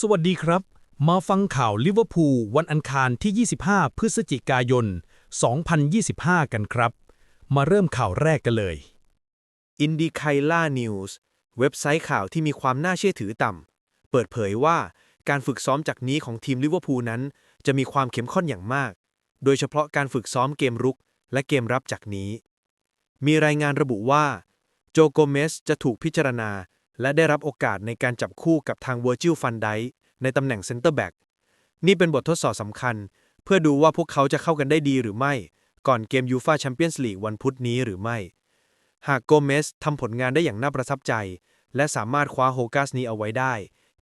สวัสดีครับ มาฟังข่าวลิเวอร์พูลวันอังคารที่ 25 พฤศจิกายน 2025 กันครับ มาเริ่มข่าวแรกกันเลย อินดีไคล่านิวส์เว็บไซต์ข่าวที่มีความน่าเชื่อถือต่ำ เปิดเผยว่าการฝึกซ้อมจากนี้ของทีมลิเวอร์พูลนั้น จะมีความเข้มข้นอย่างมาก โดยเฉพาะการฝึกซ้อมเกมรุกและเกมรับจากนี้ มีรายงานระบุว่า โจโกเมสจะถูกพิจารณา และได้รับโอกาสในการจับคู่กับทางเวอร์จิลฟันไดในตำแหน่งเซนเตอร์แบ็กนี่เป็นบททดสอบสำคัญ เพื่อดูว่าพวกเขาจะเข้ากันได้ดีหรือไม่ ก่อนเกมยูฟาแชมเปี้ยนส์ลีกวันพุธนี้หรือไม่ หากโกเมสทำผลงานได้อย่างน่าประทับใจ และสามารถคว้าโฮกัสนี้เอาไว้ได้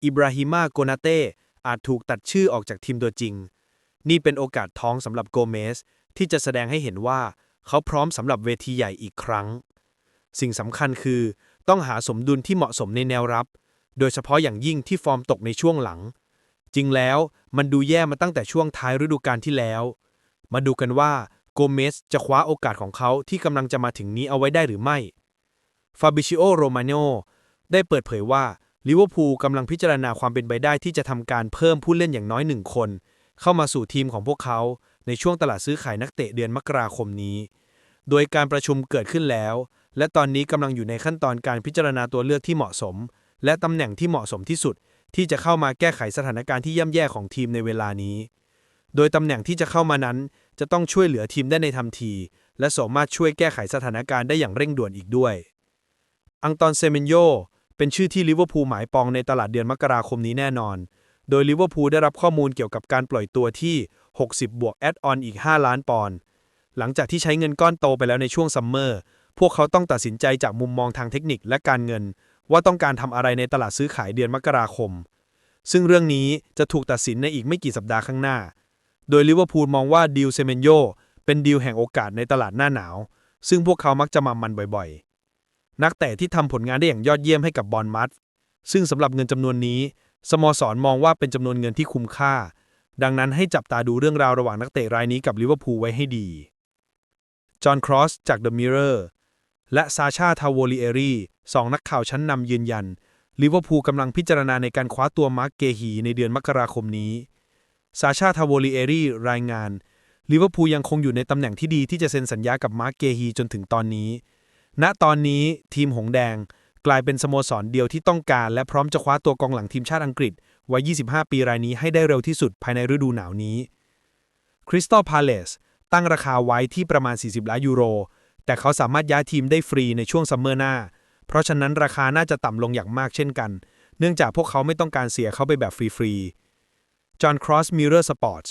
อิบราฮิมาโกนาเต้อาจถูกตัดชื่อออกจากทีมตัวจริง นี่เป็นโอกาสท้องสำหรับโกเมสที่จะแสดงให้เห็นว่า เขาพร้อมสำหรับเวทีใหญ่อีกครั้ง สิ่งสำคัญคือ ต้องหาสมดุลที่เหมาะสมในแนวรับ โดยเฉพาะอย่างยิ่งที่ฟอร์มตกในช่วงหลัง จริงแล้วมันดูแย่มาตั้งแต่ช่วงท้ายฤดูกาลที่แล้ว มาดูกันว่าโกเมสจะคว้าโอกาสของเขาที่กำลังจะมาถึงนี้เอาไว้ได้หรือไม่ ฟาบิชิโอ โรมาโนได้เปิดเผยว่าลิเวอร์พูลกำลังพิจารณาความเป็นไปได้ที่จะทำการเพิ่มผู้เล่นอย่างน้อยหนึ่งคน เข้ามาสู่ทีมของพวกเขาในช่วงตลาดซื้อขายนักเตะเดือนมกราคมนี้ โดยการประชุมเกิดขึ้นแล้ว และตอนนี้กำลังอยู่ในขั้นตอนการพิจารณาตัวเลือกที่เหมาะสม และตำแหน่งที่เหมาะสมที่สุด ที่จะเข้ามาแก้ไขสถานการณ์ที่ย่ำแย่ของทีมในเวลานี้ โดยตำแหน่งที่จะเข้ามานั้น จะต้องช่วยเหลือทีมได้ในทันที และสามารถช่วยแก้ไขสถานการณ์ได้อย่างเร่งด่วนอีกด้วย อังตอนเซเมนโยเป็นชื่อที่ลิเวอร์พูลหมายปองในตลาดเดือนมกราคมนี้แน่นอน โดยลิเวอร์พูลได้รับข้อมูลเกี่ยวกับการปล่อยตัวที่ 60 บวกแอดออนอีก 5 ล้านปอนด์ หลังจากที่ใช้เงินก้อนโตไปแล้วในช่วงซัมเมอร์ พวกเขาต้องตัดสินใจจากมุมมองทางเทคนิคและการเงิน ว่าต้องการทำอะไรในตลาดซื้อขายเดือนมกราคม ซึ่งเรื่องนี้จะถูกตัดสินในอีกไม่กี่สัปดาห์ข้างหน้า โดยลิเวอร์พูลมองว่าดิลเซเมนโยเป็นดีลแห่งโอกาสในตลาดหน้าหนาว ซึ่งพวกเขามักจะมามันบ่อยๆ นักเตะที่ทำผลงานได้อย่างยอดเยี่ยมให้กับบอลมัดซึ่งสำหรับเงินจำนวนนี้ สโมสรมองว่าเป็นจำนวนเงินที่คุ้มค่า ดังนั้นให้จับตาดูเรื่องราวระหว่างนักเตะรายนี้กับลิเวอร์พูลไว้ให้ดี จอห์น ครอส จากเดอะมิเรอร์ และซาชาทาวโวลิเอรีสองนักข่าวชั้นนำยืนยัน ลิเวอร์พูลกำลังพิจารณาในการคว้าตัวมาร์กเกฮีในเดือนมกราคมนี้ ซาชาทาวโวลิเอรีรายงาน ลิเวอร์พูลยังคงอยู่ในตำแหน่งที่ดีที่จะเซ็นสัญญากับมาร์กเกฮีจนถึงตอนนี้ ณ ตอนนี้ทีมหงแดงกลายเป็นสโมสรเดียวที่ต้องการ และพร้อมจะคว้าตัวกองหลังทีมชาติอังกฤษวัย 25 ปีรายนี้ให้ได้เร็วที่สุดภายในฤดูหนาวนี้ คริสตัลพาเลสตั้งราคาไว้ที่ประมาณ 40 ล้านยูโร แต่เขาสามารถย้ายทีมได้ฟรีในช่วงซัมเมอร์หน้า เพราะฉะนั้นราคาน่าจะต่ำลงอย่างมากเช่นกัน เนื่องจากพวกเขาไม่ต้องการเสียเขาไปแบบฟรีๆจอห์นครอสมิเรอร์สปอร์ต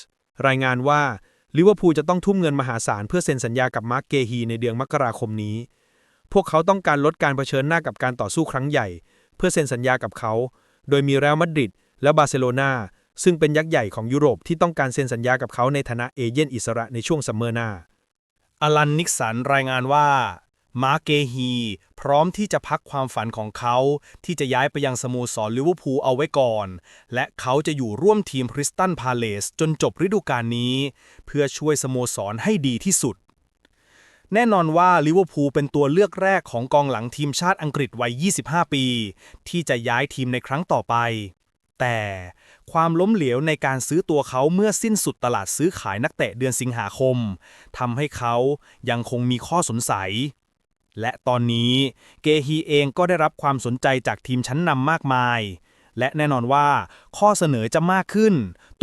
รายงานว่าลิเวอร์พูลจะต้องทุ่มเงินมหาศาลเพื่อเซ็นสัญญากับมาร์กเกฮีในเดือนมกราคมนี้ พวกเขาต้องการลดการเผชิญหน้ากับการต่อสู้ครั้งใหญ่ เพื่อเซ็นสัญญากับเขา โดยมีเรอัลมาดริดและบาร์เซโลนาซึ่งเป็นยักษ์ใหญ่ของยุโรปที่ต้องการเซ็นสัญญากับเขาในฐานะเอเย่นอิสระในช่วงซัมเมอร์หน้า อลันนิกสันรายงานว่ามาร์เกฮี พร้อมที่จะพักความฝันของเขาที่จะย้ายไปยังสโมสรลิเวอร์พูลเอาไว้ก่อน และเขาจะอยู่ร่วมทีมคริสตันพาเลสจนจบฤดูกาลนี้ เพื่อช่วยสโมสรให้ดีที่สุด แน่นอนว่าลิเวอร์พูลเป็นตัวเลือกแรกของกองหลังทีมชาติอังกฤษวัย 25 ปี ที่จะย้ายทีมในครั้งต่อไป แต่ความล้มเหลวในการซื้อตัวเขาเมื่อสิ้นสุดตลาดซื้อขายนักเตะเดือนสิงหาคมทำให้เขายังคงมีข้อสงสัย และตอนนี้เกฮีเองก็ได้รับความสนใจจากทีมชั้นนำมากมาย และแน่นอนว่าข้อเสนอจะมากขึ้น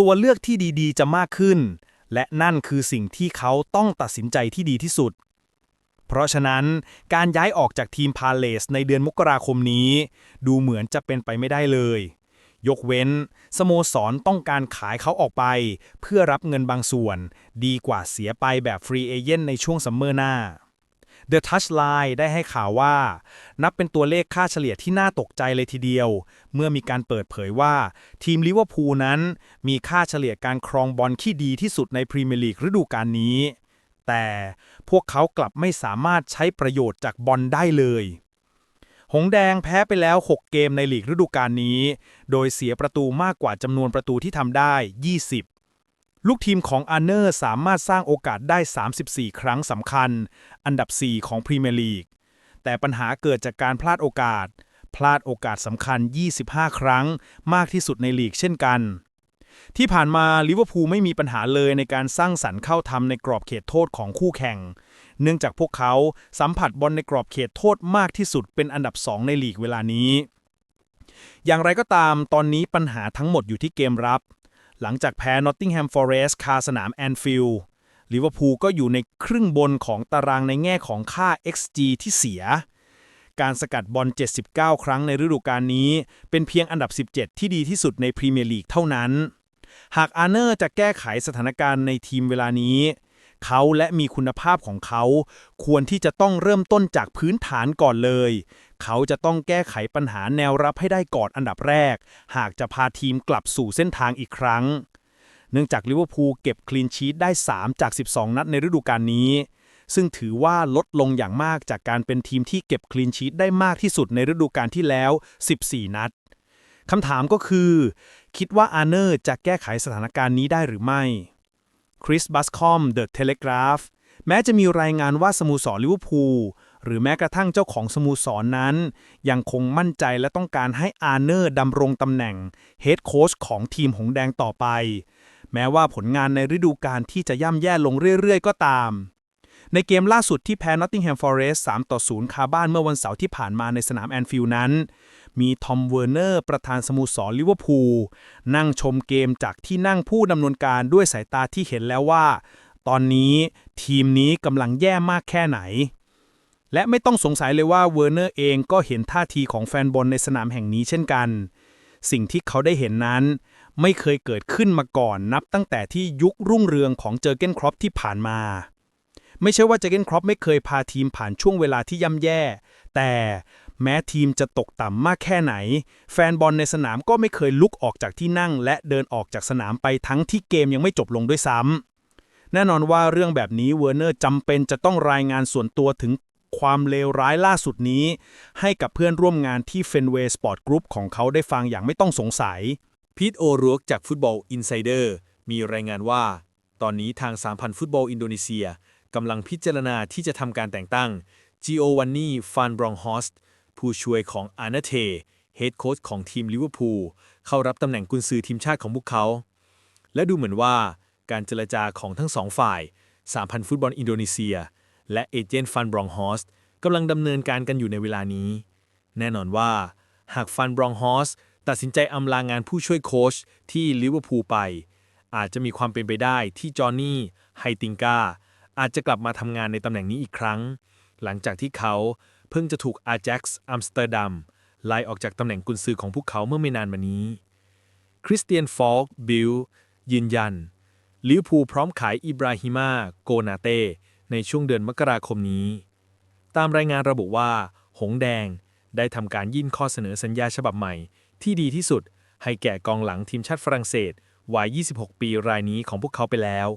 ตัวเลือกที่ดีๆ จะมากขึ้น และนั่นคือสิ่งที่เขาต้องตัดสินใจที่ดีที่สุด เพราะฉะนั้นการย้ายออกจากทีมพาเลสในเดือนมกราคมนี้ ดูเหมือนจะเป็นไปไม่ได้เลย ยกเว้น สโมสรต้องการขายเขาออกไป เพื่อรับเงินบางส่วน ดีกว่าเสียไปแบบฟรีเอเจนต์ในช่วงซัมเมอร์หน้า The Touchline ได้ให้ข่าวว่า นับเป็นตัวเลขค่าเฉลี่ยที่น่าตกใจเลยทีเดียว เมื่อมีการเปิดเผยว่า ทีมลิเวอร์พูลนั้น มีค่าเฉลี่ยการครองบอลที่ดีที่สุดในพรีเมียร์ลีกฤดูกาลนี้ แต่พวกเขากลับไม่สามารถใช้ประโยชน์จากบอลได้เลย หงแดงแพ้ไปแล้ว 6 เกมในลีกฤดูกาลนี้ โดยเสียประตูมากกว่าจำนวนประตูที่ทำได้ 20 ลูกทีมของอาร์เนอร์สามารถสร้างโอกาสได้ 34 ครั้งสำคัญ อันดับ 4 ของพรีเมียร์ลีก แต่ปัญหาเกิดจากการพลาดโอกาส พลาดโอกาสสำคัญ 25 ครั้ง มากที่สุดในลีกเช่นกัน ที่ผ่านมาลิเวอร์พูลไม่มีปัญหาเลยในการสร้างสรรค์เข้าทำในกรอบเขตโทษของคู่แข่ง เนื่องจากพวกเขาสัมผัสบอลในกรอบเขตโทษมากที่สุดเป็นอันดับ 2 ในลีกเวลานี้ อย่างไรก็ตามตอนนี้ปัญหาทั้งหมดอยู่ที่เกมรับ หลังจากแพ้ Nottingham Forest คาสนามแอนฟิลด์ลิเวอร์พูลก็อยู่ในครึ่งบนของตารางในแง่ของค่า XG ที่เสีย การสกัดบอล 79 ครั้งในฤดูกาลนี้ เป็นเพียงอันดับ 17 ที่ดีที่สุดในพรีเมียร์ลีกเท่านั้น หากอาร์เนอร์จะแก้ไขสถานการณ์ในทีมเวลานี้ เขาและมีคุณภาพของเขา ควรที่จะต้องเริ่มต้นจากพื้นฐานก่อนเลย เขาจะต้องแก้ไขปัญหาแนวรับให้ได้ก่อนอันดับแรก หากจะพาทีมกลับสู่เส้นทางอีกครั้ง เนื่องจากลิเวอร์พูลเก็บคลีนชีตได้ 3 จาก 12 นัดในฤดูกาลนี้ ซึ่งถือว่าลดลงอย่างมากจากการเป็นทีมที่เก็บคลีนชีตได้มากที่สุดในฤดูกาลที่แล้ว 14 นัดคำถามก็คือ คิดว่าอาเนอร์จะแก้ไขสถานการณ์นี้ได้หรือไม่ คริสบัสคอมเดอะเทเลกราฟแม้จะมีรายงานว่าสโมูสรลิเวอร์พูลหรือแม้กระทั่งเจ้าของสโมูสรนนั้น ยังคงมั่นใจและต้องการให้อาร์เนอร์ดำรงตำแหน่งเฮดโค้ชของทีมหงแดงต่อไป แม้ว่าผลงานในฤดูกาลที่จะย่ำแย่ลงเรื่อยๆ ก็ตาม ในเกมล่าสุดที่แพ้ Nottingham Forest 3ต่อ0คาบ้านเมื่อวันเสาร์ที่ผ่านมาในสนามแอนฟิลด์นั้น มีทอมเวอร์เนอร์ ประธานสโมสรลิเวอร์พูลนั่งชมเกมจากที่นั่งผู้ดำเนินการด้วยสายตาที่เห็นแล้วว่า ตอนนี้ทีมนี้กำลังแย่มากแค่ไหน และไม่ต้องสงสัยเลยว่าเวอร์เนอร์เองก็เห็นท่าทีของแฟนบอลในสนามแห่งนี้เช่นกัน สิ่งที่เขาได้เห็นนั้น ไม่เคยเกิดขึ้นมาก่อนนับตั้งแต่ที่ยุครุ่งเรืองของเจอเกนครอปที่ผ่านมา ไม่ใช่ว่าเจเกนครอปไม่เคยพาทีมผ่านช่วงเวลาที่ย่ำแย่ แต่แม้ทีมจะตกต่ำมากแค่ไหน แฟนบอลในสนามก็ไม่เคยลุกออกจากที่นั่ง และเดินออกจากสนามไปทั้งที่เกมยังไม่จบลงด้วยซ้ำแน่นอนว่าเรื่องแบบนี้เวอร์เนอร์จำเป็นจะต้องรายงานส่วนตัวถึงความเลวร้ายล่าสุดนี้ ให้กับเพื่อนร่วมงานที่เฟนเวย์สปอร์ตกรุ๊ปของเขาได้ฟังอย่างไม่ต้องสงสัยพีทโอรัวกจากฟุตบอลอินไซเดอร์มีรายงานว่า ตอนนี้ทางสามพันฟุตบอลอินโดนีเซีย กำลังพิจารณาที่จะทำการแต่งตั้งจิโอวันนีฟานบรองฮอสผู้ช่วยของอานาเทเฮดโค้ชของทีมลิเวอร์พูลเข้ารับตำแหน่งกุนซือทีมชาติของพวกเขา และดูเหมือนว่าการเจรจาของทั้งสองฝ่าย สามพันฟุตบอลอินโดนีเซีย และเอเจนต์ฟันบรองฮอสกำลังดำเนินการกันอยู่ในเวลานี้ แน่นอนว่า หากฟันบรองฮอสตัดสินใจอำลางานผู้ช่วยโค้ชที่ลิเวอร์พูลไป อาจจะมีความเป็นไปได้ที่จอห์นนี่ไฮติงกา อาจจะกลับมาทำงานในตำแหน่งนี้อีกครั้ง หลังจากที่เขาเพิ่งจะถูกอา j จ็กซ์อัมสเตอร์ดัมไล่ออกจากตำแหน่งกุนซือของพวกเขาเมื่อไม่นานมานี้ คริสเตียนฟอลค์บิลยืนยันลิวพูพร้อมขายอิบราฮิมาโกนาเต้ในช่วงเดือนมกราคมนี้ ตามรายงานระบุว่า หงแดงได้ทำการยื่นข้อเสนอสัญญาฉบับใหม่ ที่ดีที่สุดให้แก่กองหลังทีมชาติฝรั่งเศสวัย 26 ปีรายนี้ของพวกเขาไปแล้ว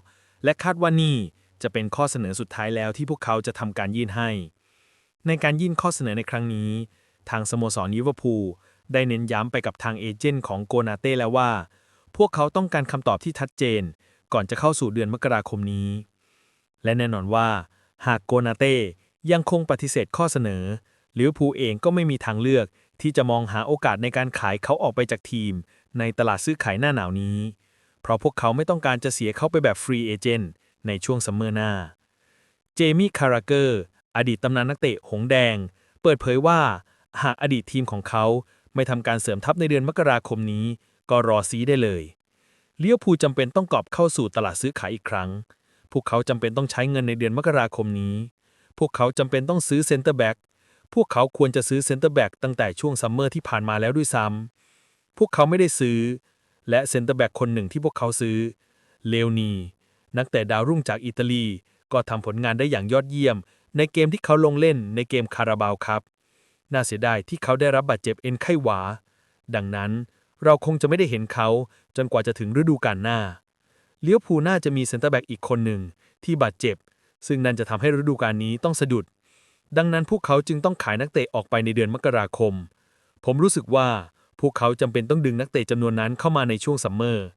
และคาดว่านี่ จะเป็นข้อเสนอสุดท้ายแล้วที่พวกเขาจะทำการยื่นให้ ในการยื่นข้อเสนอในครั้งนี้ ทางสโมสรลิเวอร์พูลได้เน้นย้ำไปกับทางเอเจนต์ของโกนาเต้แล้วว่า พวกเขาต้องการคำตอบที่ชัดเจน ก่อนจะเข้าสู่เดือนมกราคมนี้ และแน่นอนว่า หากโกนาเต้ยังคงปฏิเสธข้อเสนอลิเวอร์พูลเองก็ไม่มีทางเลือกที่จะมองหาโอกาสในการขายเขาออกไปจากทีม ในตลาดซื้อขายหน้าหนาวนี้ เพราะพวกเขาไม่ต้องการจะเสียเขาไปแบบฟรีเอเจนต์ ในช่วงซัมเมอร์หน้า เจมี่คาราเกอร์ อดีตตำนานนักเตะหงแดง เปิดเผยว่า หากอดีตทีมของเขาไม่ทำการเสริมทัพในเดือนมกราคมนี้ ก็รอซีได้เลย เลี้ยวภูจำเป็นต้องกอบเข้าสู่ตลาดซื้อขายอีกครั้ง พวกเขาจำเป็นต้องใช้เงินในเดือนมกราคมนี้ พวกเขาจำเป็นต้องซื้อเซนเตอร์แบ็กพวกเขาควรจะซื้อเซนเตอร์แบ็กตั้งแต่ช่วงซัมเมอร์ที่ผ่านมาแล้วด้วยซ้ำพวกเขาไม่ได้ซื้อ และเซนเตอร์แบ็กคนหนึ่งที่พวกเขาซื้อ เลวนี นักเตะดาวรุ่งจากอิตาลี ก็ทำผลงานได้อย่างยอดเยี่ยม ในเกมที่เขาลงเล่นในเกมคาราบาวครับ น่าเสียดายที่เขาได้รับบาดเจ็บเอ็นไข้หวา ดังนั้นเราคงจะไม่ได้เห็นเขาจนกว่าจะถึงฤดูกาลหน้าเลี้ยวภูน่าจะมีเซนเตอร์แบ็กอีกคนหนึ่งที่บาดเจ็บ ซึ่งนั่นจะทำให้ฤดูกาลนี้ต้องสะดุด ดังนั้นพวกเขาจึงต้องขายนักเตะออกไปในเดือนมกราคม ผมรู้สึกว่าพวกเขาจำเป็นต้องดึงนักเตะจำนวนนั้นเข้ามาในช่วงซัมเมอร์